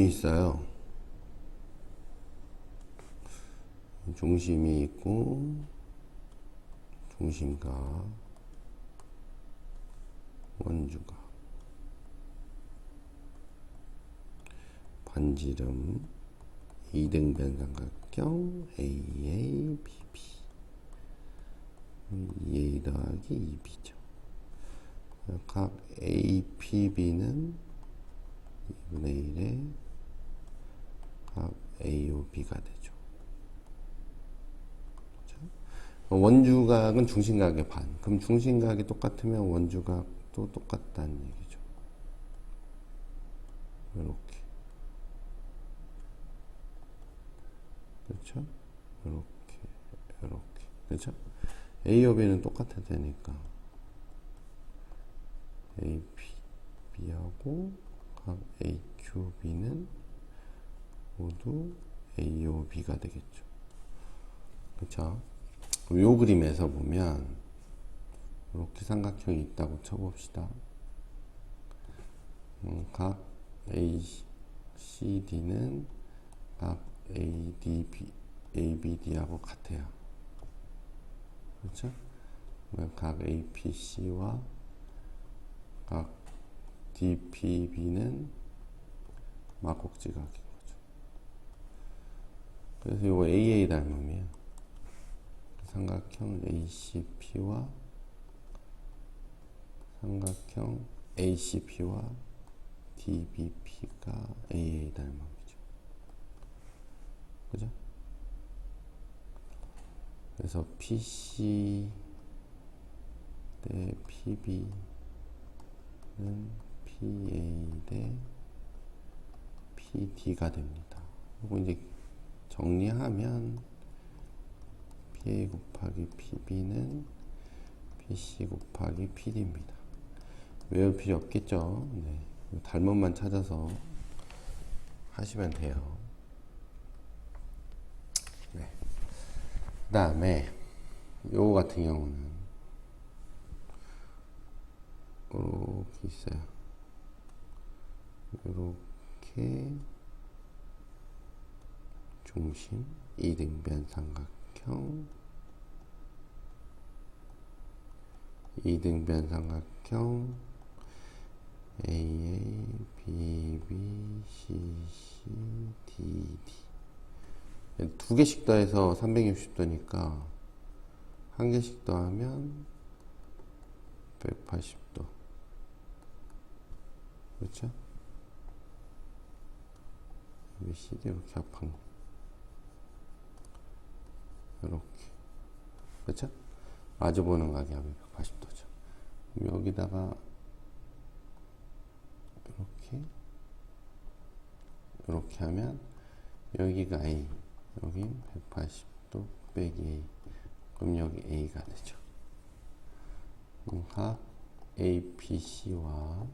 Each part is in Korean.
원이 있어요. 중심이 있고 중심각 원주각 반지름 이등변 삼각형 AABB 2A 더하기 2B죠. 각 APB는 2분의 1에 각 AOB가 되죠. 원주각은 중심각의 반. 그럼 중심각이 똑같으면 원주각도 똑같다는 얘기죠. 이렇게. 그렇죠? 이렇게, 이렇게. 그렇죠? A와 B는 똑같아야 되니까. AP, B하고 각 AQB는 모두 AOB가 되겠죠. 그렇죠? 요 그림에서 보면 이렇게 삼각형이 있다고 쳐봅시다. 음, 각 ACD는 각 ADB, ABD하고 같아요. 그렇죠? 각 APC와 각 DPB는 막곡지각인 거죠. 그래서 이거 AA 닮음이에요. 삼각형 ACP와 삼각형 ACP와 DBP가 AA 닮음이죠. 그죠? 그래서 PC 대 PB는 PA 대 PD가 됩니다. 그리고 이제 정리하면 PA 곱하기 PB는 PC 곱하기 PD입니다. 외울 필요 없겠죠? 네. 닮음만 찾아서 하시면 돼요. 네. 그 다음에 요거 같은 경우는 이렇게 있어요. 이렇게 중심 이등변 삼각형 이등변 삼각형 AA, BB, CC, DD 두 개씩 더해서 360도니까 한 개씩 더하면 180도. 그렇죠? ABCD 이렇게 합한 거 이렇게 그렇죠? 마주 보는 각이 하면 180도죠. 여기다가 이렇게 이렇게 하면 여기가 A 여기 180도 빼기 A 그럼 여기 A가 되죠. 그럼 각 APC와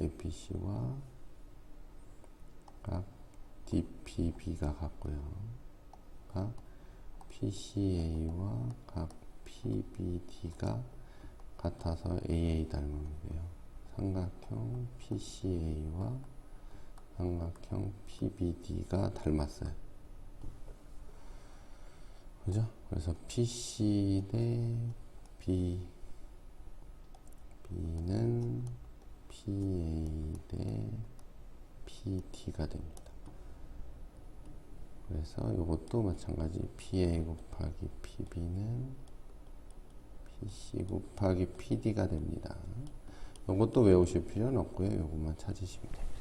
APC와 각 DPB가 같고요. 각 PCA와 각 PBD가 같아서 AA 닮음이고요. 삼각형 PCA와 삼각형 PBD가 닮았어요. 그죠? 그래서 PC 대 B, B는 PA 대 PD가 됩니다. 그래서 이것도 마찬가지 PA 곱하기 PB는 PC 곱하기 PD가 됩니다. 이것도 외우실 필요는 없고요. 이것만 찾으시면 됩니다.